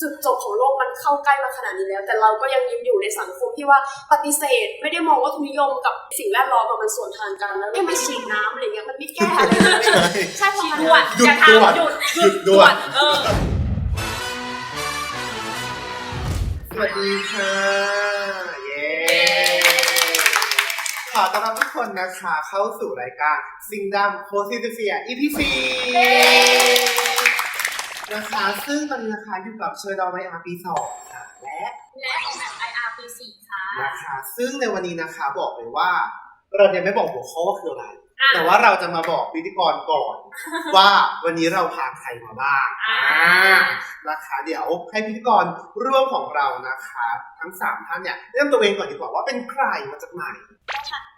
จุดจบของโลกมันเข้าใกล้มาขนาดนี้แล้ว แต่เราก็ยังยิ้มอยู่ในสังคมที่ว่าปฏิเสธ ไม่ได้มองว่าทุนนิยมกับสิ่งแวดล้อมมันส่วนทางกันแล้วไม่ไปฉีดน้ำอะไรเงี้ยมันไม่แก้อะไรเลยใช่เพราะมันด่วนหยุดอย่าด่วนทำหยุดหยุดด่วนเออสวัสดีค่ะเย้ขอต้อนรับทุกคนนะคะเข้าสู่รายการซิงดัมโคซิติเฟีย EP 4 นะคะ ซึ่งตอนนี้นะคะอยู่กับเชอร์ดอลไมอาร์ปีสองค่ะและและออกแบบ IR ปีสี่ค่ะ นะคะ ซึ่งในวันนี้นะคะบอกเลยว่าเรายังไม่บอกหัวข้อว่าคืออะไร อะแต่ว่าเราจะมาบอกพิธีกรก่อน ว่าวันนี้เราพาใครมาบ้างอ่า อ่านะคะเดี๋ยวให้พิธีกรร่วมของเรานะคะ ทั้งสามท่านเนี่ยเริ่มตัวเองก่อนดีกว่าว่าเป็นใครมาจากไหน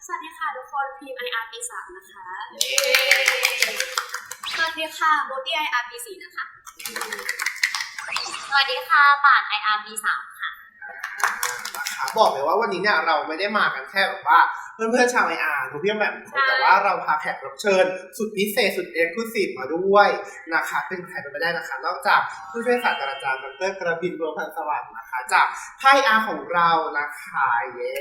สวัสดีค่ะทุกคนพีมไออาร์ปีสามนะคะ สวัสดีค่ะโบตี้ไออาร์ปีสี่นะคะ สวัสดีค่ะป่าน IR ปีสามนะคะบอกเลยว่าวันนี้เนี่ยเราไม่ได้มากันแค่แบบว่า เพื่อนๆชาวไออาร์ทุกเพียงแบบคนแต่ว่าเราพาแขกรับเชิญ สุดพิเศษสุดเอ็กซ์คลูซีฟมาด้วยนะคะเป็นใครไปไม่ได้นะคะ นอกจากผู้ช่วยศาสตราจารย์ดรกระบินบัวพันธ์สวัสดิ์นะคะ จากไพ่อาของเรานะคะเย้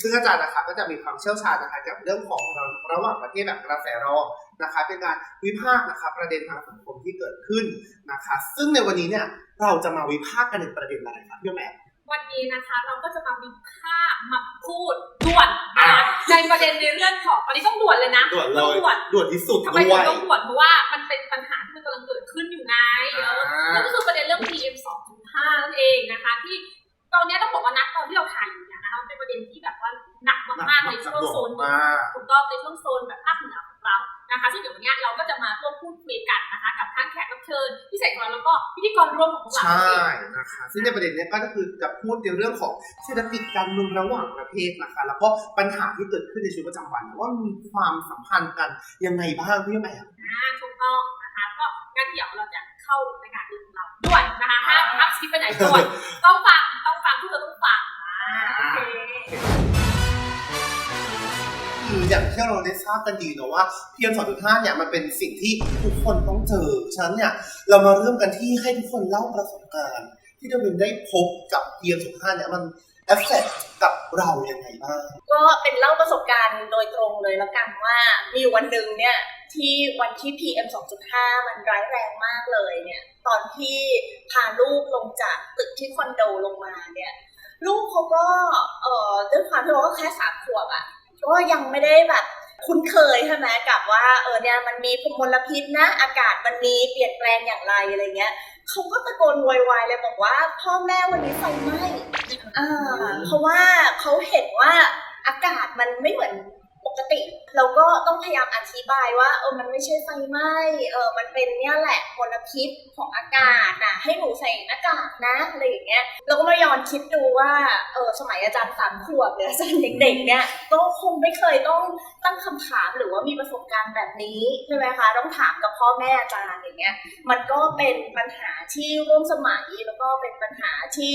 ซึ่งอาจารย์นะคะก็จะมีความเชี่ยวชาญนะคะเกี่ยวกับเรื่องของเราระหว่างประเทศแบบกระแสรองนะคะเป็นการวิพากษ์นะคะประเด็นทางสังคมที่เกิดขึ้นนะคะ ซึ่งในวันนี้เนี่ยเราจะมาวิพากษ์กันในประเด็นอะไรครับพี่แม่ วันนี้นะคะเราก็จะมาวิพากษ์มาพูดด่วนนะคะในประเด็นในเรื่องของวันนี้ต้องด่วนเลยนะด่วนเลต้องยด่วนด่วนที่สุดทำไมด้ถึวงย ต้องด่วนเพราะว่ามันเป็นปัญหาที่มันกำลังเกิดขึ้นอยู่ไงเอออ่านั่นก็คือประเด็นเรื่อง PM 2.5นั่นเองนะคะ ที่ตอนนี้ต้องบอกว่านักตอนที่เราถ่ายอยู่เนี่ยนะคะมันเป็นประเด็นที่แบบว่าหนักมากๆในช่วงโซนมากถูกต้องในช่วงโซนแบบภาคเหนือของเรา นะคะซึ่งเดี๋ยววันนี้เราก็จะมาร่วมพูดคุยกันนะคะกับทั้งแขกรับเชิญพิเศษของเราแล้วก็พิธีกรร่วมของพวกเราใช่เองนะคะซึ่งในประเด็นเนี้ยก็คือจะพูดในเรื่องของเศรษฐกิจการเมืองระหว่างประเทศนะคะ แล้วก็ปัญหาที่เกิดขึ้นในชีวิตประจำวันว่ามีความสัมพันธ์กันยังไงบ้างพี่แม่อ่าถูกต้องนะคะก็งั้นเดี๋ยวเราจะเข้ารายการเรื่องของเราด่วนนะคะห้ามพักสกิปไปไหนด่วนต้องฟังต้องฟังทุกคนต้องฟังอ่าโอเคคื ออย่างที่เราได้ทราบกันดีเนอะว่า PM 2.5เนี่ยมันเป็นสิ่งที่ทุกคนต้องเจอฉะนั้นเนี่ยเรามาเริ่มกันที่ให้ทุกคนเล่าประสบการณ์ ที่เราได้พบกับ PM 2.5เนี่ยมันเอฟเฟกกับเรายังไงบ้างก็เป็นเล่าประสบการณ์โดยตรงเลยแล้วกันว่ามีวันหนึ่งเนี่ยที่วันที่ PM 2.5 มันร้ายแรงมากเลยเนี่ยตอนที่พาลูกลงจากตึกที่คอนโดลงมาเนี่ยลูกเขาก็เอ่อด้วยความที่เขาก็แค่สามขวบอะ่ะ ก็ยังไม่ได้แบบคุ้นเคยใช่ไหมกับว่าเออเนี่ยมันมีมลพิษนะ อากาศมันมีเปลี่ยนแปลงอย่างไรอะไรเงี้ยเขาก็ตะโกนวยวายเลยบอกว่า พ่อแม่วันนี้ไฟไหม้อ่าเพราะว่าเขาเห็นว่าอากาศมันไม่เหมือน กติ เราก็ต้องพยายามอธิบายว่าเออมันไม่ใช่ไฟไหม้เออมันเป็นเนี่ยแหละมลพิษของอากาศนะให้หนูใส่หน้ากากนะอะไรอย่างเงี้ยเราก็มาย้อนคิดดูว่าเออสมัยอาจารย์สามขวบหรืออาจารย์เด็กๆเนี่ยก็คงไม่เคยต้องตั้งคำถามหรือว่ามีประสบการณ์แบบนี้ใช่ไหมคะต้องถามกับพ่อแม่อาจารย์อย่างเงี้ยมันก็เป็นปัญหาที่ร่วมสมัยแล้วก็เป็นปัญหาที่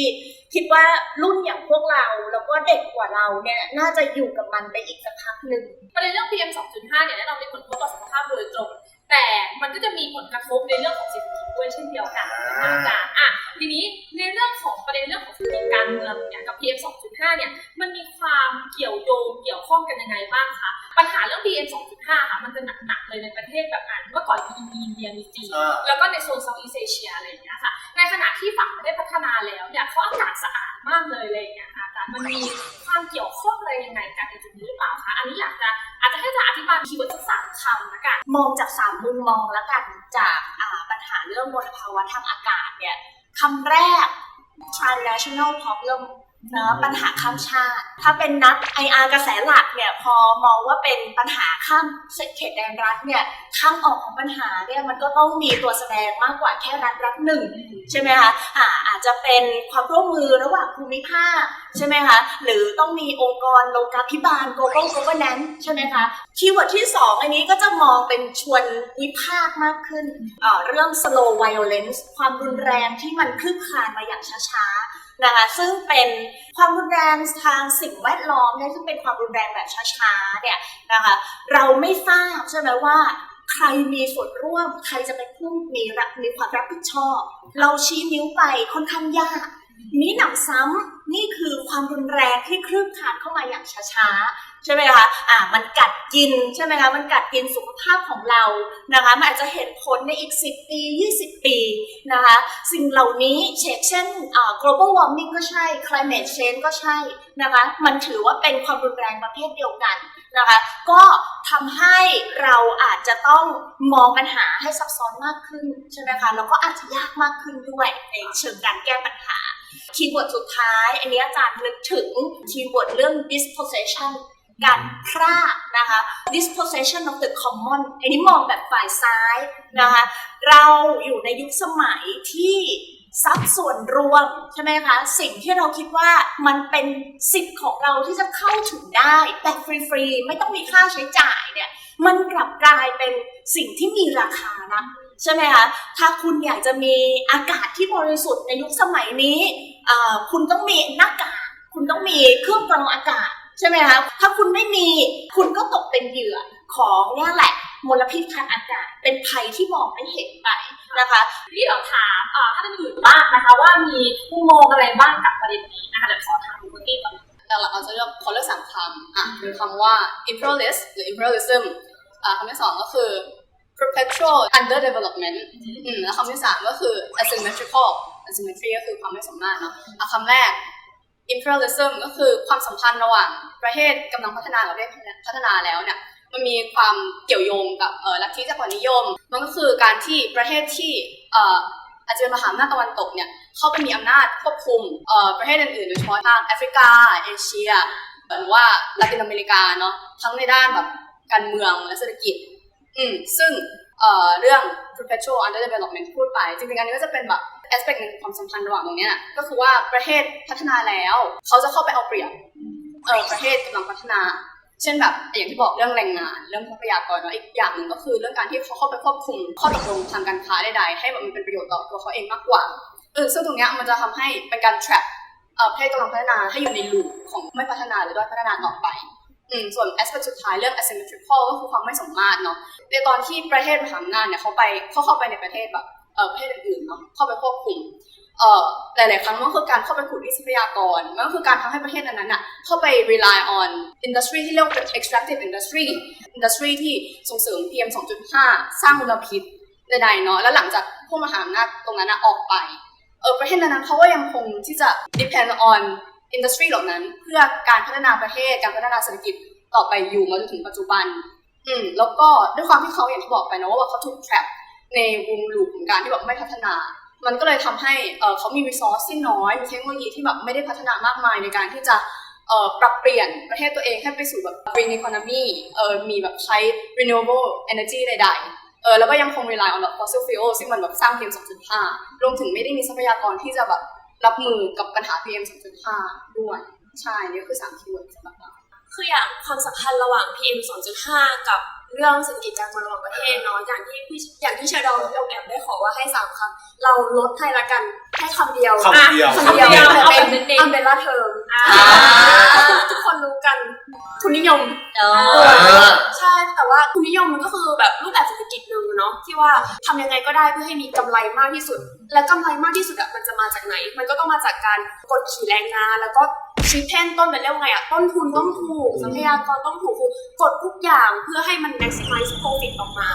คิดว่ารุ่นอย่างพวกเราแล้วก็เด็กกว่าเราเนี่ยน่าจะอยู่กับมันไปอีกสักพักหนึ่งประเด็นเรื่อง PM 2.5 เนี่ยแน่นอนมีผลกระทบต่อสุขภาพโดยตรง แต่มันก็จะมีผลกระทบในเรื่องของเศรษฐกิจด้วยเช่นเดียวกันอ่าอาจารย์อะทีนี้ในเรื่องของประเด็นเรื่องของเศรษฐกิจการเมืองเนี่ยกับ PM 2.5 เนี่ยมันมีความเกี่ยวโยงเกี่ยวข้องกันยังไงบ้างคะปัญหาเรื่อง PM 2.5 ค่ะมันจะหนักๆเลยในประเทศแบบอ่านเมื่อก่อนมีอินเดียมีจีนอ่าแล้วก็ในโซนเซาท์อีสเอเชียอะไรอย่างเงี้ยค่ะในขณะที่ฝั่งประเทศพัฒนาแล้วเนี่ยเขาอากาศสะอาดมากเลยอะไรอย่างเลยอาจารย์มันมีความเกี่ยวข้องอะไรยังไงกันในจุดนี้หรือเปล่าคะอัน กัน มองจากสามมุมมองแล้วกันจากปัญหาเรื่องมลภาวะทางอากาศเนี่ยคำแรก transnational problem นอะปัญหาข้ามชาติ ถ้าเป็นนัก IR กระแสหลักเนี่ยพอมองว่าเป็นปัญหาข้ามเขตแดนรัฐเนี่ยทางออกของปัญหาเนี่ยมันก็ต้องมีตัวแสดงมากกว่าแค่รัฐรัฐหนึ่งใช่ไหมคะอ่าอาจจะเป็นความร่วมมือระหว่างภูมิภาคใช่ไหมคะหรือต้องมีองค์กรโลกาภิบาล global governance ใช่ไหมคะคีย์เวิร์ดที่สองอันนี้ก็จะมองเป็นชวนวิพากษ์มากขึ้นเอ่อเรื่อง slow violence ความรุนแรงที่มันคลืบคลานมาอย่างช้าๆ นะคะซึ่งเป็นความรุนแรงทางสิ่งแวดล้อมเนี่ยซึ่งเป็นความรุนแรงแบบช้าๆเนี่ยนะคะเราไม่ทราบใช่ไหมว่าใครมีส่วนร่วม ใครจะเป็นผู้มีรับมีความรับผิดชอบ เราชี้นิ้วไปค่อนข้างยากนี้หนำซ้ำนี่คือความรุนแรงที่คลืบคลานเข้ามาอย่างช้าๆ ใช่ไหมคะ อ่า มันกัดกินใช่ไหมคะ มันกัดกินสุขภาพของเรานะคะ มันอาจจะเห็นผลในอีก 10 ปี 20 ปีนะคะ สิ่งเหล่านี้เช่นเช่นอ่า global warming ก็ใช่ climate change ก็ใช่นะคะ มันถือว่าเป็นความรุนแรงประเภทเดียวกันนะคะ ก็ทำให้เราอาจจะต้องมองปัญหาให้ซับซ้อนมากขึ้นใช่ไหมคะ แล้วก็อาจจะยากมากขึ้นด้วยในเชิงการแก้ปัญหา คีย์เวิร์ดสุดท้าย อันนี้อาจารย์นึกถึงคีย์เวิร์ดเรื่อง dispossession การพรากนะคะ dispossession of the common อันนี้มองแบบฝ่ายซ้ายนะคะ เราอยู่ในยุคสมัยที่ทรัพย์ส่วนรวมใช่ไหมคะ สิ่งที่เราคิดว่ามันเป็นสิทธิ์ของเราที่จะเข้าถึงได้แบบฟรีๆ ไม่ต้องมีค่าใช้จ่ายเนี่ย มันกลับกลายเป็นสิ่งที่มีราคานะใช่ไหมคะ ถ้าคุณอยากจะมีอากาศที่บริสุทธิ์ในยุคสมัยนี้ คุณต้องมีหน้ากาก คุณต้องมีเครื่องกรองอากาศ ช่ไหมคะถ้าคุณไม่มีคุณก็ตกเป็นเหยื่อของเนี่ยแหละมลพิษทางอากาศเป็นภัยที่มองไม่เห็นไปนะคะที่เราถามเอ่อท่านอื่นบ้างนะคะ ว่ามีมุมมองอะไรบ้างกับประเด็นนี้นะคะเดี๋ยวขอถามคุณเบอร์กี้ก่อนหลักๆเราจะเลือกขอเลือกสามคำอะคือคำว่า imperialist หรือ imperialism อะคำที่สองก็คือ perpetual underdevelopment อืมแล้วคำที่สามก็คือ asymmetrical asymmetry ก็คือความไม่สมมาตรเนาะอะคำแรก imperialism ก็คือความสัมพันธ์ระหว่างประเทศกำลังพัฒนากับประเทศพัฒนาแล้วเนี่ยมันมีความเกี่ยวโยงกับลัทธิจักรวรรดินิยม มันก็คือการที่ประเทศที่ออาจจะเป็นมหาอำนาจตะวันตกเนี่ยเข้าไปมีอำนาจควบคุมประเทศอื่นๆโดยเฉพาะทางแอฟริกา เอเชียหรือว่าลาตินอเมริกาเนาะทั้งในด้านแบบการเมืองและเศรษฐกิจ อืมซึ่ง เอ่อเรื่อง perpetual underdevelopment พูดไป จริงๆอันนี้ก็จะเป็นแบบ aspect หนึ่งความสัมพันธ์ระหว่างตรงนี้ยก็คือว่าประเทศพัฒนาแล้ว เขาจะเข้าไปเอาเปรียบเออประเทศกำลังพัฒนา เช่นแบบอย่างที่บอกเรื่องแรงงาน เรื่องทรัพยากรเนาะอีกอย่างหนึ่งก็คือเรื่องการที่เขาเข้าไปควบคุมข้อตกลงทางการค้าใดๆให้แบบมันเป็นประโยชน์ต่อตัวเขาเองมากกว่าเออซึ่งตรงนี้มันจะทำให้เป็นการ trap เอ่อประเทศกำลังพัฒนาให้อยู่ในลูปของไม่พัฒนาหรือด้อยพัฒนาต่อไป อืมส่วน aspect สุดท้ายเรื่อง asymmetrical ก็คือความไม่สมมาตรเนาะในตอนที่ประเทศมหาอำนาจเนี่ยเขาไปเขาเข้าไปในประเทศแบบเออประเทศอื่นๆเนาะเข้าไปควบคุมเอ่อหลาย ๆ ครั้งมันก็คือการเข้าไปขุดทรัพยากรมันก็คือการทำให้ประเทศนั้นๆน่ะเข้าไป rely on industry ที่เรียกว่า extractive industry industry ที่ส่งเสริม PM 2.5 สร้างมลพิษใดๆเนาะแล้วหลังจากพวกมหาอำนาจตรงนั้นน่ะออกไปเออประเทศนั้นๆเขาก็ยังคงที่จะ depend on industry เหล่านั้น เพื่อการพัฒนาประเทศการพัฒนาเศรษฐกิจต่อไปอยู่มาจนถึงปัจจุบัน อืมแล้วก็ด้วยความที่เขาอย่างที่บอกไปเนะว่าเขาถูก trap ในวงลูปของการที่แบบไม่พัฒนา มันก็เลยทำให้เขามี resource ที่น้อย มีเทคโนโลยีที่แบบไม่ได้พัฒนามากมายในการที่จะปรับเปลี่ยนประเทศตัวเองให้ไปสู่แบบ green economy เออมีแบบใช้ renewable energy ใดๆเออแล้วก็ยังคง rely on แบบ fossil fuel ซึ่งมันแบบสร้าง PM 2.5 รวมถึงไม่ได้มีทรัพยากรที่จะแบบ รับมือกับปัญหา PM 2.5 ด้วย ใช่นี่คือสามคีย์เวิร์ดสำหรับเราคืออย่างความสัมพันธ์ระหว่าง PM 2.5 กับ เรื่องเศรษฐกิจการเมืองระหว่างประเทศเนาะอย่างที่พี่อย่างที่เชอร์ดองพี่อมแอมได้ขอว่าให้สามคำเราลดให้ละกันให้คำเดียวคำเดียวคำเดียวเอาแบบเป็นเน้นๆอัมเบล่าเทอมอ่าทุกคนรู้กันทุนนิยมอ่าใช่แต่ว่าทุนนิยมมันก็คือแบบรูปแบบเศรษฐกิจหนึ่งเนาะที่ว่าทำยังไงก็ได้เพื่อให้มีกำไรมากที่สุด และกำไรมากที่สุดอะมันจะมาจากไหน มันก็ต้องมาจากการกดขี่แรงงานแล้วก็ชีพแท่นต้นเป็นเรียกว่าไงอะต้นทุนต้องถูกทรัพยากรต้องถูกคือกดทุกอย่างเพื่อให้มัน maximize profit ออกมา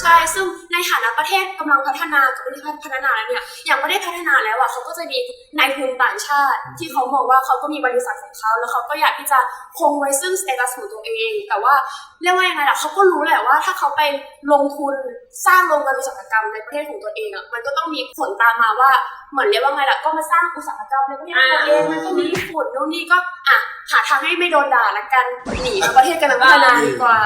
ใช่ ซึ่งในฐานะประเทศกำลังพัฒนากับประเทศพัฒนาแล้วเนี่ยอย่างประเทศพัฒนาแล้วอะเขาก็จะมีนายทุนต่างชาติ ที่เขามองว่าเขาก็มีบริษัทของเขาแล้วเขาก็อยากที่จะคงไว้ซึ่งสเตตัสของตัวเอง แต่ว่าเรียกว่ายังไงล่ะเขาก็รู้แหละว่าถ้าเขาไปลงทุนสร้างโรงงานอุตสาหกรรมในประเทศของตัวเองอะมันก็ต้องมีผลตามมาว่าเหมือนเรียกว่าไงล่ะก็มาสร้างอุตสาหกรรมในประเทศของตัวเองมันก็มีฝุ่นโน่นนี่ก็อะหาทางให้ไม่โดนด่าละกันหนีมาประเทศกำลังพัฒนาดีกว่า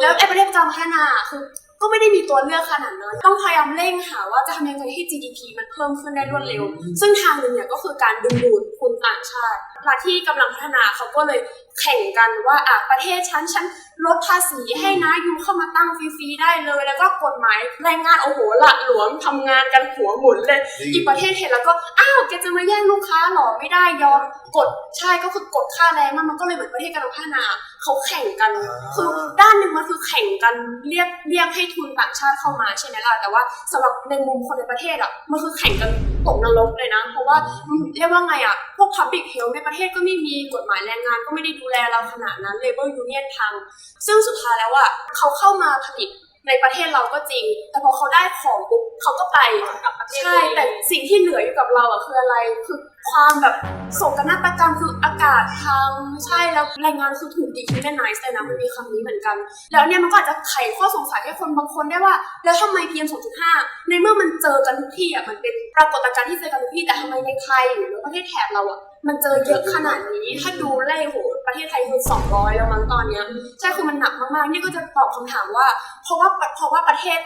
แล้วไอ้ประเทศกำลังพัฒนาคือก็ไม่ได้มีตัวเลือกขนาดนั้น ต้องพยายามเร่งหาว่าจะทำยังไงให้ GDP มันเพิ่มขึ้นได้รวดเร็ว ซึ่งทางหนึ่งเนี่ยก็คือการดึงดูดทุนต่างชาติเวลาที่กำลังพัฒนาเขาก็เลยแข่งกันว่าอะประเทศฉันฉันลดภาษีให้นะยูเข้ามาตั้งฟรีๆได้เลย แล้วก็กฎหมายแรงงานโอ้โหหละหลวมทำงานกันหัวหมุนเลย อีกประเทศเห็นแล้วก็อ้าวแกจะมาแย่งลูกค้าเหรอไม่ได้ยอมกดใช่ก็คือกดค่าแรงมันมันก็เลยเหมือนประเทศกำลังพัฒนาเขาแข่งกัน คือด้านหนึ่งมันคือแข่งกันเรียกเรียกให้ทุนต่างชาติเข้ามาใช่ไหมล่ะแต่ว่าสำหรับในมุมคนในประเทศอะมันคือแข่งกันตกนรกเลยนะ เพราะว่าอืมเรียกว่าไงอะพวก public health ในประเทศก็ไม่มีกฎหมายแรงงานก็ไม่ได้ดูแลเราขนาดนั้น labor union พังซึ่งสุดท้ายแล้วอะเขาเข้ามาผลิตในประเทศเราก็จริง แต่พอเขาได้ของปุ๊บเขาก็ไปกับประเทศใช่ แต่สิ่งที่เหลืออยู่กับเราอะคืออะไร คือความแบบโศกนาฏกรรมคืออากาศพังใช่ แล้วแรงงานคือถูกดีฮิวแมนไนซ์เลยนะมันมีคำนี้เหมือนกัน แล้วเนี่ยมันก็อาจจะไขข้อสงสัยให้คนบางคนได้ว่า แล้วทำไม PM 2.5ในเมื่อมันเจอกันทุกที่อะมันเป็นปรากฏการณ์ที่เจอกันทุกที่ แต่ทำไมในไทยหรือประเทศแถบเราอะ มันเจอเยอะขนาดนี้ ถ้าดูเลขโหประเทศไทยคือ200 แล้วมั้งตอนเนี้ยใช่คือมันหนักมากๆ นี่ก็จะตอบคำถามว่า เพราะว่าเพราะว่าประเทศ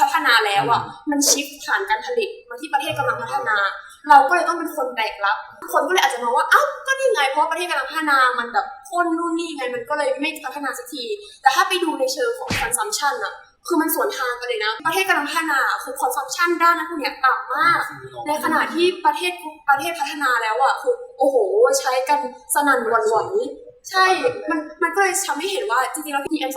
พัฒนาแล้วอะมันชิฟฐานการผลิตมาที่ประเทศกำลังพัฒนา เราก็เลยต้องเป็นคนแบกรับ คนก็เลยอาจจะมองว่าเอ้าก็นี่ไงเพราะประเทศกำลังพัฒนามันแบบคนนู่นนี่ไงมันก็เลยไม่พัฒนาสักที แต่ถ้าไปดูในเชิงของ consumption อะ คือมันสวนทางกันเลยนะ ประเทศกำลังพัฒนาคือ consumption ด้านนั้นพวกเนี้ยต่ำมาก ในขณะที่ประเทศประเทศพัฒนาแล้วอะคือโอ้โห ใช้กันสนั่นหวั่นไหวใช่ มันมันก็เลยทำให้เห็นว่าจริงๆแล้ว PM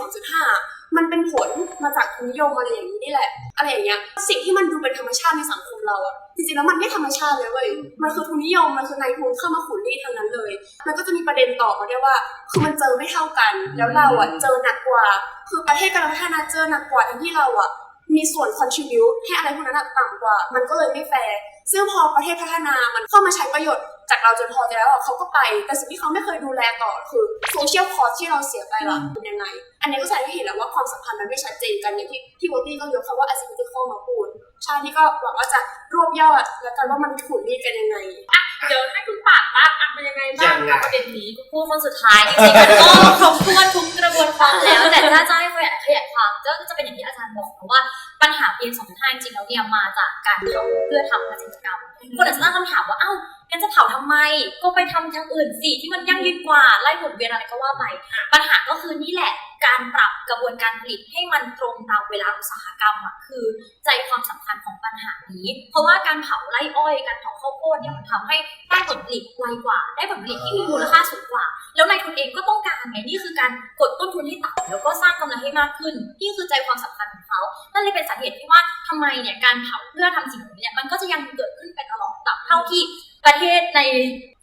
2.5มันเป็นผลมาจากทุนนิยมอะไรอย่างนี้นี่แหละ อะไรอย่างเงี้ย สิ่งที่มันดูเป็นธรรมชาติในสังคมเราอะจริงๆแล้วมันไม่ธรรมชาติเลยเว้ย มันคือทุนนิยม มันคือนายทุนเข้ามาขุนรีดทางนั้นเลย มันก็จะมีประเด็นต่อมาด้วยว่า คือมันเจอไม่เท่ากัน แล้วเราอะเจอหนักกว่า คือประเทศกำลังพัฒนาเจอหนักกว่าทั้งที่เราอะมีส่วน contribute ให้อะไรพวกนั้นต่ำกว่า มันก็เลยไม่แฟร์ ซึ่งพอประเทศพัฒนา มันเข้ามาใช้ประโยชน์ จากเราจนพอใจแล้วอะเขาก็ไป แต่สิ่งที่เขาไม่เคยดูแลต่อคือ social cost ที่เราเสียไปล่ะเป็นยังไง อันนี้ก็แสดงให้เห็นแล้วว่าความสัมพันธ์มันไม่ชัดเจนกันอย่างที่ที่โบตี้ก็ยกคำว่า asymmetrical มาพูดชาตินี้ก็หวังว่าจะรวบยอดแล้วกันว่ามันขุนรีดกันยังไงเดี๋ยวให้คุณปาดบ้างอะเป็นยังไงบ้างกับประเด็นนี้พูดคนสุดท้ายจริงๆมันก็ครบถ้วนทุกกระบวนความแล้ว แต่ถ้าจะให้ขยายขยายความก็จะเป็นอย่างที่อาจารย์บอกนะว่าปัญหา PM 2.5จริงๆแล้วเนี่ยมาจากการเผาเพื่อทำเกษตรกรรมคนอาจจะตั้งคำถามว่าเอ้า งั้นจะเผาทำไม ก็ไปทำทางอื่นสิที่มันยั่งยืนกว่าไล่หมุนเวียนอะไรก็ว่าไป ปัญหาก็คือนี่แหละ การปรับกระบวนการผลิตให้มันตรงตามเวลาอุตสาหกรรมอะคือใจความสำคัญของปัญหานี้ เพราะว่าการเผาไร่อ้อยการเผาข้าวโพดเนี่ยมันทำให้ได้ผลผลิตไวกว่า ได้ผลผลิตที่มีมูลค่าสูงกว่า แล้วนายทุนเองก็ต้องการไงนี่คือการกดต้นทุนให้ต่ำแล้วก็สร้างกำไรให้มากขึ้นนี่คือใจความสำคัญของเขานั่นเลยเป็นสาเหตุที่ว่าทำไมเนี่ยการเผาเพื่อทำสิ่งนี้เนี่ยมันก็จะยังเกิดขึ้นไปตลอดตราบเท่าที่ ประเทศใน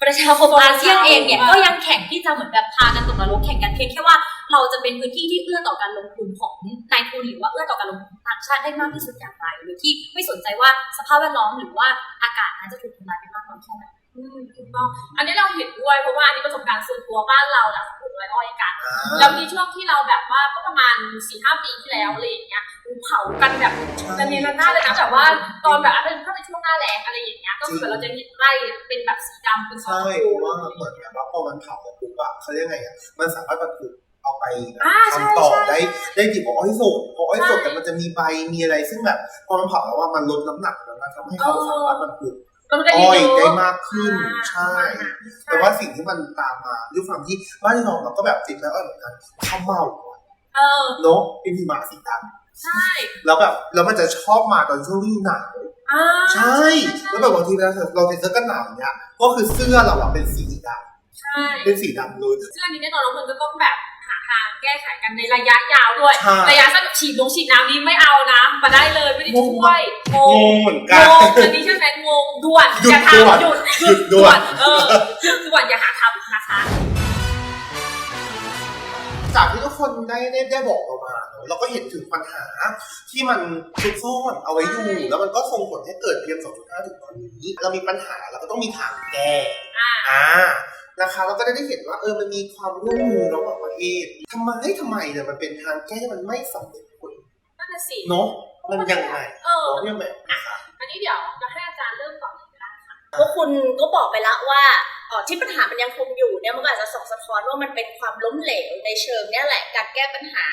ประชาคมอาเซียนเองเนี่ยก็ยังแข่งที่จะเหมือนแบบพากันตกนรกแข่งกันเพียงแค่ว่าเราจะเป็นพื้นที่ที่เอื้อต่อการลงทุนของนายทุนหรือว่าเอื้อต่อการลงทุนต่างชาติได้มากที่สุดอย่างไรโดยที่ไม่สนใจว่าสภาพแวดล้อมหรือว่าอากาศนั้นจะถูกทำลายไปมากน้อยแค่ไหนอืมถูกต้องอันนี้เราเห็นด้วยเพราะว่าอันนี้ประสบการณ์ส่วนตัวบ้านเราแหละปลู กไรอ้อยกัน แล้วมีช่วงที่เราแบบว่าก็ประมาณสี่ห้าปีที่แล้วอะไรอย่างเงี้ยเผากันแบบกันเนระนาดเลยนะแบบว่าตอนแบบอะไรถ้าเป็นช่วงหน้าแล้งอะไรอย่างเงี้ยก็คือเราจะเห็นไร่เป็นแบบสีดำเป็นสีใช่ชมเพพูราะว่าเหมือนแบบว่าพอมันเผาปุ๊บอะเขาเรียกไงอะมันสามารถบรรทุกเอาไปอ่าใช่ทำต่อใช่ได้ได้ดีกว่าอ้อยสดเพราะอ้อยสดใช่แต่มันจะมีใบมีอะไรซึ่งแบบพอมันเผาแล้วว่ามันลดน้ำหนักแล้วนะทำให้เขาสามารถบรรทุกมันได้ อ้อยเยได้อะมากขึ้น ใช่ แต่ว่าสิ่งที่มันตามมาด้วยความที่บ้านเราเราก็แบบติดแล้วอ้อยเหมือนกันข้าวเมาอะเออเนาะเป็นหิมะสีดใช่ำแล้วแบบแล้วมันจะชอบมาตอนช่วงฤดูหนาวอ่าใช่ แล้วแบบบางทีเวลาเราใส่เสื้อกันหนาวเนี่ยก็คือเสื้อเราอะเป็นสีดใช่ำเป็นสีดำเลยซึ่งอันนี้แน่นอนแล้วมันก็ต้องแบบหา ทางแก้ไขกันในระยะยาวด้วย ใช่ ระยะสั้นแบบฉีดลงฉีดน้ำนี้ไม่เอานะมาได้เลยไม่ได้ช่วยงงงงเหมือนงกันงอันนี้ใช่ไหมงงด่วนหยุดอย่าด่วนทำหยุดหยุดด่วน เออหยุดด่วนอย่าหาทำนะคะ จากที่ทุกคนได้ได้ได้บอกเรามาเนอะเราก็เห็นถึงปัญหาที่มันซุกซ่อนเอาไว้อยู่ แล้วมันก็ส่งผลให้เกิดเพียง2.5ถึงตอนนี้ เรามีปัญหาเราก็ต้องมีทางแก้อ่า อ่า นะคะ เราก็ได้เห็นว่าเออมันมีความร่วมมือระหว่างประเทศทำไมทำไมเนี่ยมันเป็นทางแก้ที่มันไม่สำเร็จผลนั่นน่ะสิเนาะมันยังไงเออเนาะยังไงนะคะอันนี้เดี๋ยวจะให้อาจารย์เริ่มก่อนเลยก็ได้ค่ะพวกคุณก็บอกไปแล้วว่าเอ่อที่ปัญหามันยังคงอยู่เนี่ยมันก็อาจจะส่งสะท้อนว่ามันเป็นความล้มเหลวในเชิงเนี่ยแหละการแก้ปัญหา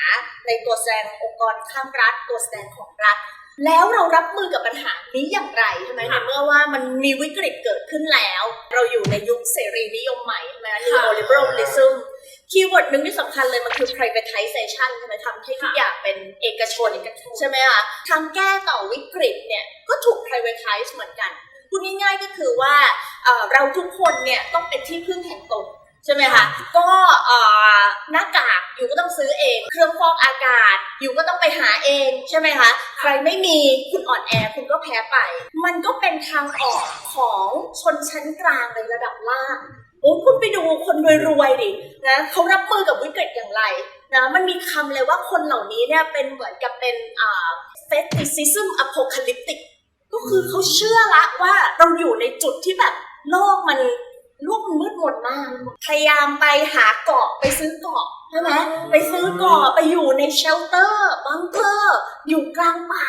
ในตัวแสดงองค์กรข้างรัฐ ตัวแสดงของรัฐ แล้วเรารับมือกับปัญหานี้อย่างไรใช่ไหมในเมื่อว่ามันมีวิกฤตเกิดขึ้นแล้ว เราอยู่ในยุคเสรีนิยมใหม่ใช่ไหม neoliberalism คีย์เวิร์ดหนึ่งที่สำคัญเลยมันคือ privatization ใช่ไหมทำให้ทุกอย่างเป็นเอกชนใช่ไหมคะทางแก้ต่อวิกฤตเนี่ยก็ถูก privatize เหมือนกันพูดง่ายๆก็คือว่าเอ่อเราทุกคนเนี่ยต้องเป็นที่พึ่งแห่งตน ใช่ไหมคะ ก็หน้ากากอยู่ก็ต้องซื้อเอง เครื่องฟอกอากาศ อยู่ก็ต้องไปหาเองใช่ไหมคะ ใครไม่มีคุณอ่อนแอคุณก็แพ้ไป มันก็เป็นทางออกของชนชั้นกลางในระดับล่างโอ้คุณไปดูคนรวยๆดินะเขารับมือกับวิกฤตอย่างไรนะมันมีคำเลยว่าคนเหล่านี้เนี่ยเป็นเหมือนกับเป็นอ่า fetishism apocalyptic ก็คือเขาเชื่อละว่าเราอยู่ในจุดที่แบบโลกมัน ลกมันมืดมนมาก พยายามไปหาเกาะไปซื้อเกาะใช่ไหมไปซื้อเกาะไปอยู่ในเชลเตอร์บังเกอร์ อยู่กลางป่า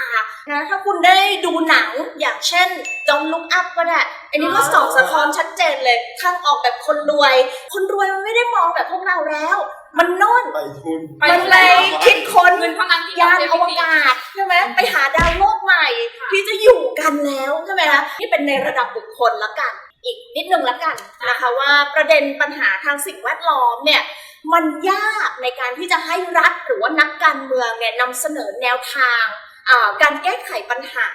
นะถ้าคุณได้ดูหนังอย่างเช่นจอมลุกอัพก็ได้อันนี้ก็ส่องสะท้อนชัดเจนเลยทางออกแบบคนรวย คนรวยมันไม่ได้มองแบบพวกเราแล้ว มันโน่นไปทุนไปมันเลยคิดค้นเงินพลังที่ยานอวกาศใช่ไหมไปหาดาวโลกใหม่ที่จะอยู่กันแล้วใช่ไหมคะนี่เป็นในระดับบุคคลละกัน อีกนิดนึงละกันนะคะว่าประเด็นปัญหาทางสิ่งแวดล้อมเนี่ยมันยากในการที่จะให้รัฐหรือว่านักการเมืองเนี่ยนำเสนอแนวทางการแก้ไขปัญหา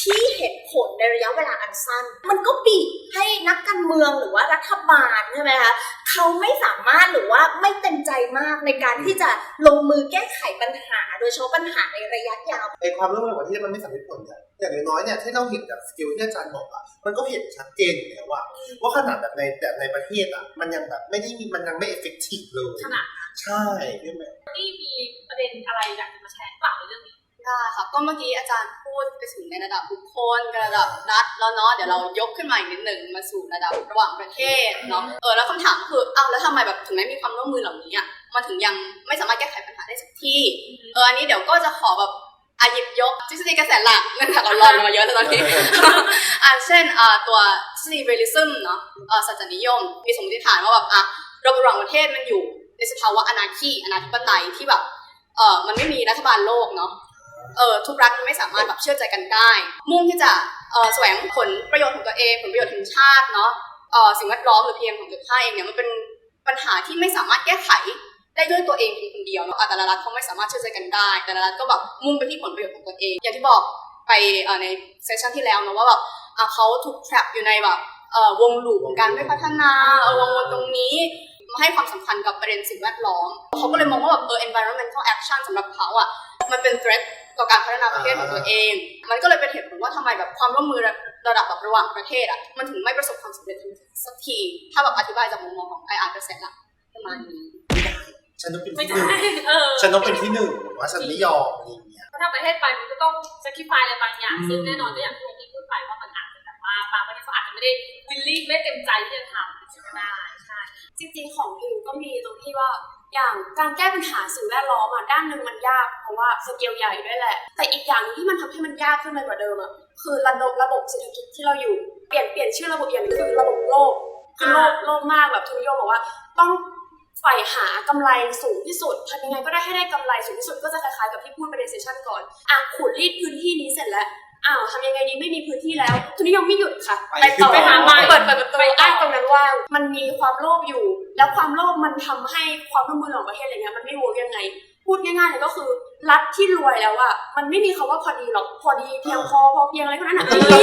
ที่เห็นผลในระยะเวลาอันสั้น มันก็บีบให้นักการเมืองหรือว่ารัฐบาลใช่ไหมคะเขาไม่สามารถหรือว่าไม่เต็มใจมากในการที่จะลงมือแก้ไขปัญหา โดยเฉพาะปัญหาในระยะยาวไอความร่วมมือของประเทศมันไม่สำเร็จผลเนี่ยอย่างน้อยๆเนี่ยที่เราเห็นจากสกิลที่อาจารย์บอกอะมันก็เห็นชัดเจนอยู่แล้วว่าว่าขนาดแบบในแบบในประเทศอะมันยังแบบไม่ได้มีมันยังไม่เอฟเฟกตีฟเลยขนาดใช่ใช่ไหมที่มีประเด็นอะไรอยากจะมาแชร์เปล่าในเรื่องนี้ ได้ค่ะ ก็เมื่อกี้อาจารย์พูดไปถึงในระดับบุคคลกับระดับรัฐแล้วเนาะเดี๋ยวเรายกขึ้นมาอีกนิดหนึ่งมาสู่ระดับระหว่างประเทศเนาะเออแล้วคำถามก็คืออ้าวแล้วทำไมแบบถึงแม้มีความร่วมมือเหล่านี้อะมันถึงยังไม่สามารถแก้ไขปัญหาได้สักที่เอออันนี้เดี๋ยวก็จะขอแบบอาหยิบยกทฤษฎีกระแสหลักเนื่องจากเราลองมาเยอะแล้วตอนนี้อ่าเช่นอ่าตัวทฤษฎีเรลิซึมเนาะเออสัจจนิยม มีสมมติฐานว่าแบบอะระบบระหว่างประเทศมันอยู่ในสภาวะอนาคีอนาธิปไตยที่แบบเออมันไม่มีรัฐบาลโลกเนาะ เออทุกรัฐมันไม่สามารถแบบเชื่อใจกันได้ มุ่งที่จะเออแสวงผลประโยชน์ของตัวเองผลประโยชน์แห่งชาติเนาะเออสิ่งแวดล้อมหรือ PM ของตัวเองเนี่ยมันเป็นปัญหาที่ไม่สามารถแก้ไขได้ด้วยตัวเองเพียงคนเดียวเนาะแต่ละรัฐเขาไม่สามารถเชื่อใจกันได้ แต่ละรัฐก็แบบมุ่งไปที่ผลประโยชน์ของตัวเอง อย่างที่บอกไปในเซสชันที่แล้วเนาะว่าแบบเขาถูก trap อยู่ในแบบวงลูปของการไม่พัฒนาวงวนตรงนี้มาให้ความสำคัญกับประเด็นสิ่งแวดล้อม เขาก็เลยมองว่าแบบเออ environmental action สำหรับเขาอะ มันเป็น threat ต่อการพัฒนาประเทศของตัวเอง มันก็เลยเป็นเหตุผลว่าทำไมแบบความร่วมมือระดับแบบระหว่างประเทศอะมันถึงไม่ประสบความสำเร็จสักที ถ้าแบบอธิบายจากมุมมองของไออาร์กระแสหลักประมาณนี้ฉันต้องเป็นไม่ที่หได้นึ่งเออฉันต้องเป็นที่หนึ่งว่าฉันไม่ยอมอะไรอย่างเงี้ยเพราะถ้าประเทศไปมันก็ต้อง sacrifice อะไรบางอย่างซึ่งแน่นอนก็อย่างที่พี่พูดไปว่ามันอาจจะแบบว่าบางประเทศเขาอาจจะไม่ได้ willing ไม่เต็มใจที่จะทำก็ได้ใช่จริง ๆ ของพิมก็มีตรงที่ว่า อย่างการแก้ปัญหาสิ่งแวดล้อมอะด้านหนึ่งมันยากเพราะว่าสเกลใหญ่ด้วยแหละ แต่อีกอย่างหนึงที่มันทำให้มันยากขึ้นไปกว่าเดิมอะคือระบบระบบเศรษฐกิจที่เราอยู่เปลี่ยนเปลี่ยนชื่อระบบอย่างหนึงคือระบบโลกคือโลกโลกมากแบบทุนนิยมบอกว่า ต้องใฝ่หากำไรสูงที่สุดทำยังไงก็ได้ให้ได้กำไรสูงที่สุดก็จะคล้ายๆกับที่พูดไปในเซสชันก่อนอะขูดรีดพื้นที่นี้เสร็จแล้ว อ้าวทำยังไงดีไม่มีพื้นที่แล้วทุนนิยมไม่หยุดค่ะ ไปต่อไปหาใหม่เปิดเปิดประตูอ้างตรงนั้นว่างมันมีความโลภอยู่ แล้วความโลภมันทำให้ความร่วมมือของประเทศอะไรเงี้ยมันไม่เวิร์กยังไง พูดง่ายๆเลยก็คือรัฐที่รวยแล้วอะมันไม่มีคำว่าพอดีหรอกพอดีเพียงพอพอเพียงอะไรพวกนั้นอะไม่มี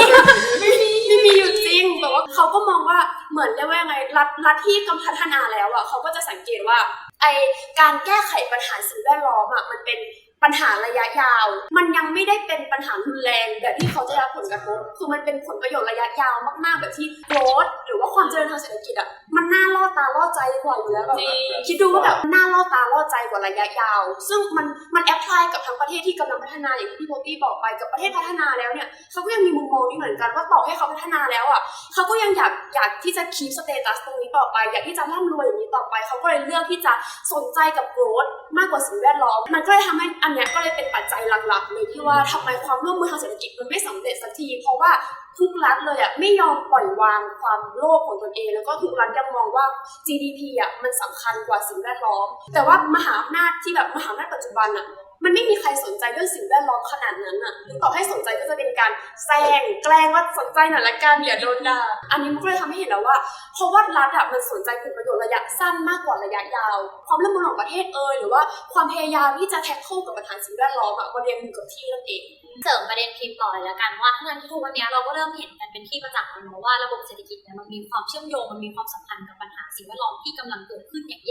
ไม่มีไม่มีอยู่จริงแต่ว่าเขาก็มองว่าเหมือนเรียกว่ายังไงรัฐรัฐที่กำพัฒนาแล้วอะเขาก็จะสังเกตว่าไอการแก้ไขปัญหาสิ่งแวดล้อมอะมันเป็น ปัญหาระยะยาว มันยังไม่ได้เป็นปัญหารุนแรงแบบที่เขาจะรับผลกระทบคือมันเป็นผลประโยชน์ระยะยาวมากๆแบบที่โกรธหรือว่าความเจริญทางเศรษฐกิจอะมันน่าล่อตาล่อใจกว่าอยู่แล้วแบบจริงคิดดูว่าแบบน่าล่อตาล่อใจกว่าระยะยาว ซึ่งมันมันแอพพลายกับทั้งประเทศที่กำลังพัฒนาอย่างที่พี่โบตี้บอกไปกับประเทศพัฒนาแล้วเนี่ยเขาก็ยังมีมุมมองนี้เหมือนกันว่าต่อให้เขาพัฒนาแล้วอะเขาก็ยังอยากอยากที่จะคีปสเตตัสตรงนี้ต่อไป อยากที่จะร่ำรวยอย่างนี้ต่อไปเขาก็เลยเลือกที่จะสนใจกับโกรธมากกว่าสิ่งแวดล้อมมันก็เลยทำให้อันเนี้ยก็เลยเป็นปัจจัยหลักๆ เลยที่ว่าทำไมความร่วมมือทางเศรษฐกิจมันไม่สำเร็จสักที เพราะว่าทุกรัฐเลยอะไม่ยอมปล่อยวางความโลภของตนเอง แล้วก็ทุกรัฐยังมองว่า GDP อะมันสำคัญกว่าสิ่งแวดล้อม แต่ว่ามหาอำนาจที่แบบมหาอำนาจปัจจุบันอะ มันไม่มีใครสนใจเรื่องสิ่งแวดล้อมขนาดนั้นอะต่อให้สนใจก็จะเป็นการแซงแกล้งว่าสนใจหน่อยละกันอย่าโดนด่าอันนี้มันก็เลยทำให้เห็นแล้วว่า เพราะว่ารัฐอะมันสนใจผลประโยชน์ระยะสั้นมากกว่าระยะยาว ความร่วมมือของประเทศเอ่ยหรือว่าความพยายามที่จะแท็กเกิลกับปัญหาสิ่งแวดล้อมอะมันยังอยู่กับที่นั่นเองเสริมประเด็นพิมพ์ต่อเลยละกันว่าทั้งนั้นที่ทุกวันนี้เราก็เริ่มเห็นกันเป็นที่ประจักษ์แล้วว่าระบบเศรษฐกิจเนี่ยมันมีความเชื่อมโยงมันมีความสัมพันธ์กับปัญหาสิ่งแวดล้อมที่กำลังเกิดขึ้นอย่าง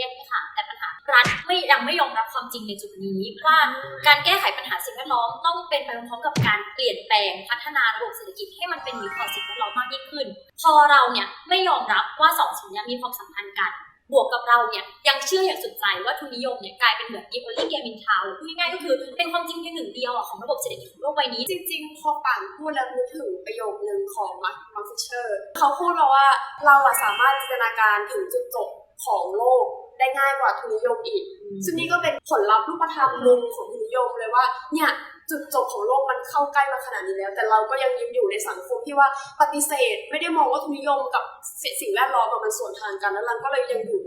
ยังไม่ยอมรับความจริงในจุดนี้ ว่าการแก้ไขปัญหาสิ่งแวดล้อมต้องเป็นไปพร้อมกับการเปลี่ยนแปลงพัฒนาระบบเศรษฐกิจให้มันเป็นมิตรต่อสิ่งแวดล้อมมากยิ่งขึ้น พอเราเนี่ยไม่ยอมรับว่าสองสิ่งนี้มีความสัมพันธ์กัน บวกกับเราเนี่ยยังเชื่ออย่างสุดใจว่าทุนนิยมเนี่ยกลายเป็นเหมือนอีโอลี่เกมินทาวพูดง่ายๆก็คือเป็นความจริงเพียงหนึ่งเดียวของระบบเศรษฐกิจของโลกใบนี้ จริงๆ พอป่านพูดแล้วนึกถึงประโยคหนึ่งของมาร์คมาร์ฟิเชอร์เขาพูดมาว่าเราอะสามารถจินตนาการถึงจุดจบของโลก ได้ง่ายกว่าทุนนิยมอีก ซึ่งนี่ก็เป็นผลลัพธ์รูปธรรมหนึ่งของทุนนิยมเลยว่า เนี่ยจุดจบของโลกมันเข้าใกล้มาขนาดนี้แล้ว แต่เราก็ยังยิ้มอยู่ในสังคมที่ว่าปฏิเสธ ไม่ได้มองว่าทุนนิยมกับสิสิ่งแวดล้อมอะมันส่วนทางกันแล้วเราก็เลยยังอยู่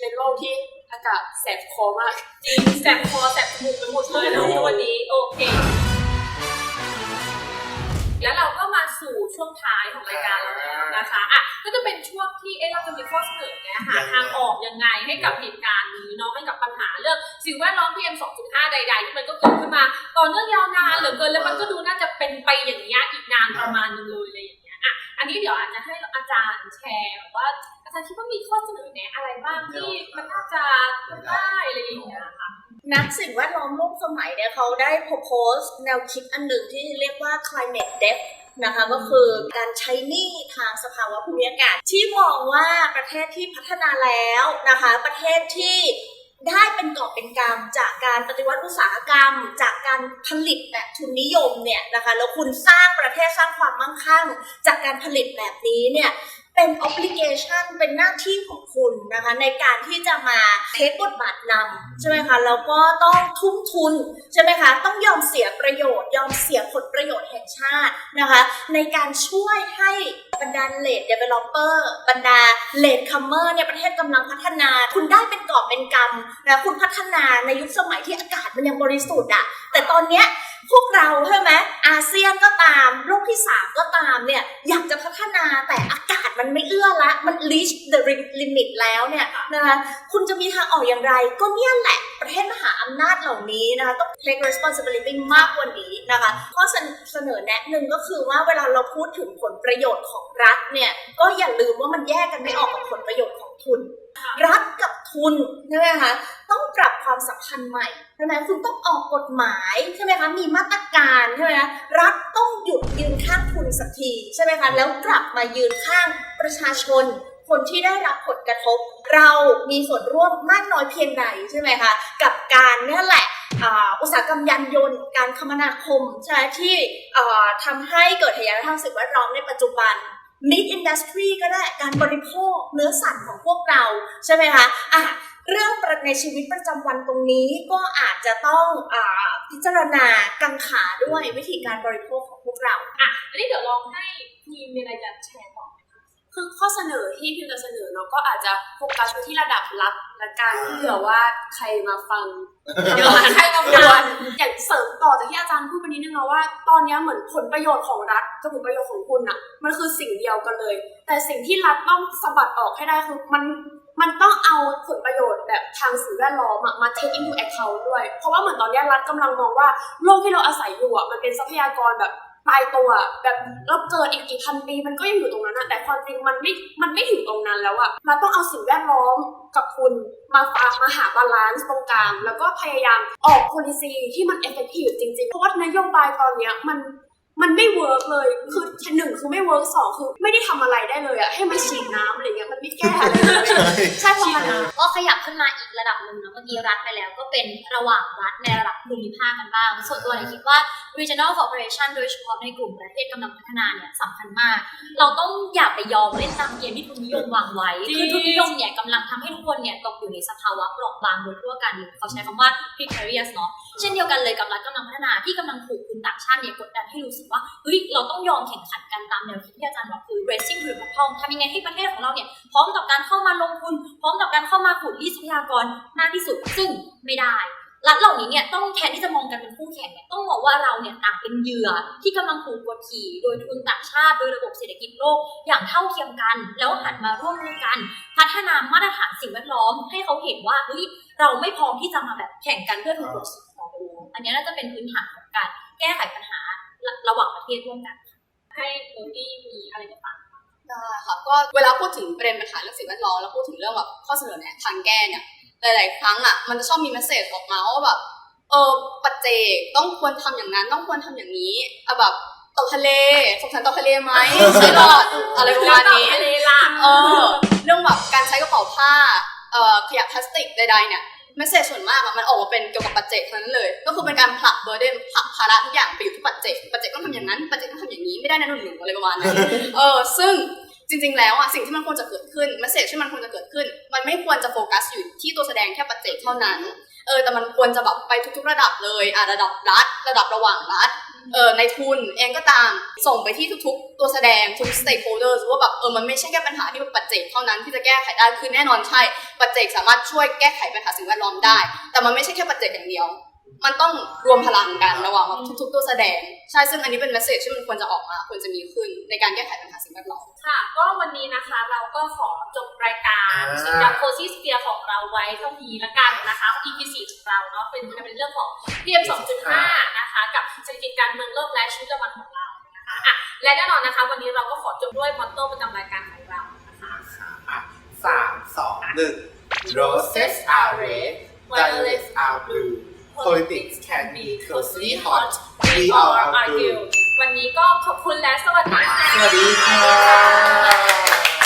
ในโลกที่อากาศแสบคอมากจริงแสบคอแสบจมูกไปหมดเลยนะในวันนี้โอเค แล้วเราก็มาสู่ช่วงท้ายของรายการเราแล้ว นะคะอะก็จะเป็นช่วงที่เอ๊ะเราจะมีข้อเสนอเนี่ยหาทางออกยังไงให้กับเหตุการณ์นี้เนาะให้กับปัญหาเรื่องสิ่งแวดล้อม PM 2.5 ใด ๆ ที่มันก็เกิดขึ้นมาต่อเนื่องยาวนานเหลือเกินแล้วมันก็ดูน่าจะเป็นไปอย่างนี้ยอีกนานประมาณนึงเลยอะไรอย่างเงี้ยอะอันนี้เดี๋ยวอาจจะให้อาจารย์แชร์ว่าอาจารย์คิดว่ามีข้อเสนอแนะอะไรบ้างที่มันน่าจะทำได้อะไรอย่างเงี้ยค่ะนักสิ่งแวดล้อมร่วมสมัยเนี่ยเขาได้ propose แนวคิดอันหนึ่งที่เรียกว่า climate debt นะคะก็คือการใช้หนี้ทางสภาวะภูมิอากาศ ที่มองว่าประเทศที่พัฒนาแล้วนะคะ ประเทศที่ได้เป็นกอบเป็นกำจากการปฏิวัติอุตสาหกรรม จากการผลิตแบบทุนนิยมเนี่ยนะคะแล้วคุณสร้างประเทศสร้างความมั่งคั่ง จากการผลิตแบบนี้เนี่ย เป็น obligation เป็นหน้าที่ของคุณนะคะในการที่จะมาเทคบทบาทนำใช่ไหมคะแล้วก็ต้องทุ่มทุนใช่ไหมคะต้องยอมเสียประโยชน์ ยอมเสียผลประโยชน์แห่งชาตินะคะในการช่วยให้บรรดาเลด developer บรรดาเลดคัมเมอร์เนี่ยประเทศกำลังพัฒนา คุณได้เป็นกอบเป็นกำนะคุณพัฒนาในยุคสมัยที่อากาศมันยังบริสุทธิ์อะแต่ตอนเนี้ย พวกเราใช่ไหมอาเซียนก็ตามโลกที่สามก็ตามเนี่ยอยากจะพัฒนาแต่อากาศมันไม่เอื้อละ มัน reach the limit แล้วเนี่ยนะคะคุณจะมีทางออกอย่างไร ก็เนี่ยแหละประเทศมหาอำนาจเหล่านี้นะคะต้อง take responsibility มากกว่านี้นะคะข้อเสนอแนะหนึ่งก็คือว่าเวลาเราพูดถึงผลประโยชน์ของรัฐเนี่ยก็อย่าลืมว่ามันแยกกันไม่ออกกับผลประโยชน์ของทุน รัฐกับทุนใช่ไหมคะ ความสัมพันธ์ใหม่ใช่ไมคุณต้องออกกฎหมายใช่ไหมคะ มีมาตรการใช่ไหมคะ รัฐต้องหยุดยืนข้างทุนสักทีใช่ไหมคะ แล้วกลับมายืนข้างประชาชน คนที่ได้รับผลกระทบ เรามีส่วนร่วมมากน้อยเพียงใดใช่ไหมคะ กับการนี่แหละอ่าอุตสาหกรรมยานยนต์ การคมนาคมใช่ไหมที่อ่าทำให้เกิดเหตุการณ์ทางสิ่งแวดล้อมในปัจจุบัน mid industry ก็ได้การบริโภคเนื้อสัตว์ของพวกเราใช่ไหมคะอะ เรื่องในชีวิตประจำวันตรงนี้ก็อาจจะต้องอาพิจารณากังขาด้วยวิธีการบริโภคของพวกเราอะอันนี้เดี๋ยวลองให้ทีมมีอะไรจะแชร์ต่อไหมคะคือข้อเสนอที่พิมจะเสนอเนาะก็อาจจะโฟกัสไปที่ระดับรัฐละกันเผื่อว่าใครมาฟังเดี๋ยวใครมาฟังอย่างเสริมต่อจากที่อาจารย์พูดไปนิดนึงนะว่า ตอนเนี้ยเหมือนผลประโยชน์ของรัฐกับผลประโยชน์ของคุณอะมันคือสิ่งเดียวกันเลย แต่สิ่งที่รัฐต้องสะบัดออกให้ได้คือมัน มันต้องเอาผลประโยชน์แบบทางสิ่งแวดล้อมมา take into account ด้วย เพราะว่าเหมือนตอนนี้รัฐกำลังมองว่าโลกที่เราอาศัยอยู่อะมันเป็นทรัพยากรแบบตายตัวแบบแล้วเกิดอีกกี่พันปีมันก็ยังอยู่ตรงนั้นนะแต่ความจริงมันไม่ มันไม่ถึงตรงนั้นแล้วอะเราต้องเอาสิ่งแวดล้อมกับคุณมาฟามาหาบาลานซ์ตรงกลางแล้วก็พยายามออก policy ที่มัน effective จริงๆ เพราะว่านโยบายตอนเนี้ยมัน มันไม่เวิร์กเลย คือหนึ่งคือไม่เวิร์กสองคือไม่ได้ทำอะไรได้เลยอะให้มันฉีดน้ำอะไรเงี้ยมันไม่แก้อะไรเลยใช่เพราะมันก็ขยับขึ้นมาอีกระดับหนึ่งนะเมื่อกี้รัฐไปแล้วก็เป็นระหว่างรัฐในระดับภูมิภาคกันบ้าง ส่วนตัวเนี่ยคิดว่า regional cooperation โดยเฉพาะในกลุ่มประเทศกำลังพัฒนาเนี่ยสำคัญมาก เราต้องอย่าไปยอมเล่นตามเกมที่ทุนนิยมวางไว้คือทุนนิยมเนี่ยกำลังทำให้ทุกคนเนี่ยตกอยู่ในสภาวะเปราะบางโดยทั่วกันหรือเขาใช้คำว่า precarious เนาะเช่นเดียวกันเลยกับรัฐกำลังพัฒนาที่กำลังถูกคุณต่างชาติเนี่ยกดดันให้รู้สึกว่าเฮ้ยเราต้องยอมแข่งขันกันตามแนวคิดที่อาจารย์บอกคือ racing to the bottom ทำยังไงให้ประเทศของเราเนี่ยพร้อมกับการเข้ามาลงทุน พร้อมกับการเข้ามาขุดรีดทรัพยากรมากที่สุดซึ่งไม่ได้รัฐเหล่านี้เนี่ยต้องแทนที่จะมองกันเป็นคู่แข่งเนี่ยต้องมองว่าเราเนี่ยต่างเป็นเหยื่อที่กำลังถูกกดขี่ โดยทุนต่างชาติโดยระบบเศรษฐกิจโลกอย่างเท่าเทียมกัน แล้วหันมาร่วมมือกัน พัฒนามาตรฐานสิ่งแวดล้อม ให้เขาเห็นว่าเฮ้ยเราไม่พร้อมที่จะมาแบบแข่งกันเพื่อถูกกดขี่ของโลกอันนี้น่าจะเป็นพื้นฐานของการแก้ไขปัญหา ระระหว่างประเทศร่วมกัน ให้โรดี้มีอะไรจะฝากได้ค่ะก็เวลาพูดถึงประเด็นปัญหาเรื่องสิ่งแวดล้อมแล้วพูดถึงเรื่องแบบข้อเสนอแนะทางแก้เนี่ยหลายๆครั้งอะมันจะชอบมีเมสเซจออกมาว่าแบบเออปัจเจกต้องควรทำอย่างนั้นต้องควรทำอย่างนี้อะแบบตกทะเลสงสารตกทะเลไหมใช้หลอดอะไรประมาณนี้ทะเลล่ะเออเรื่องแบบการใช้กระเป๋าผ้าเอ่อขยะพลาสติกใดๆเนี่ย เมสเซจส่วนมากอะมันออกมาเป็นเกี่ยวกับปัจเจกทั้งนั้นเลย ก็คือเป็นการผลักเบอร์เดนผลักภาระทุกอย่างไปอยู่ที่ปัจเจกปัจเจกต้องทำอย่างนั้นปัจเจกต้องทำอย่างนี้ไม่ได้นะหนุ่มๆอะไรประมาณนั้นเออซึ่งจริง ๆ แล้วอะสิ่งที่มันควรจะเกิดขึ้นเมสเซจที่มันควรจะเกิดขึ้น มันไม่ควรจะโฟกัสอยู่ที่ตัวแสดงแค่ปัจเจกเท่านั้นเออแต่มันควรจะแบบไปทุก ๆ ระดับเลยอะระดับรัฐระดับระหว่างรัฐ เออในทุนเองก็ตามส่งไปที่ทุกๆ ตัวแสดงทุก stakeholders ว่าแบบเออมันไม่ใช่แค่ปัญหาที่เป็นปัจเจกเท่านั้นที่จะแก้ไขได้คือแน่นอนใช่ปัจเจกสามารถช่วยแก้ไขปัญหาสิ่งแวดล้อมได้ แต่มันไม่ใช่แค่ปัจเจกอย่างเดียว มันต้องรวมพลังกันระหว่างแบบทุกๆตัวแสดง ใช่ซึ่งอันนี้เป็นเมสเซจที่มันควรจะออกมาควรจะมีขึ้นในการแก้ไขปัญหาสิ่งแวดล้อม ค่ะ ก็วันนี้นะคะเราก็ขอจบรายการอ่าชิงดับโคซิสเปียของเราไว้เท่านี้ละกันนะคะ EP 4ของเราเนาะเป็นเป็นเรื่องของ PM 2.5 นะคะ กับเศรษฐกิจการเมืองโลกและชีวิตประจำวันของเรานะคะอะและแน่นอนนะคะ วันนี้เราก็ขอจบด้วยมอตโต้ประจำรายการของเรานะคะอะสามสองหนึ่ง roses are red violets are blue politics can be cozy hot. We all argue วันนี้ก็ขอบคุณและสวัสดีค่ะ สวัสดีค่ะ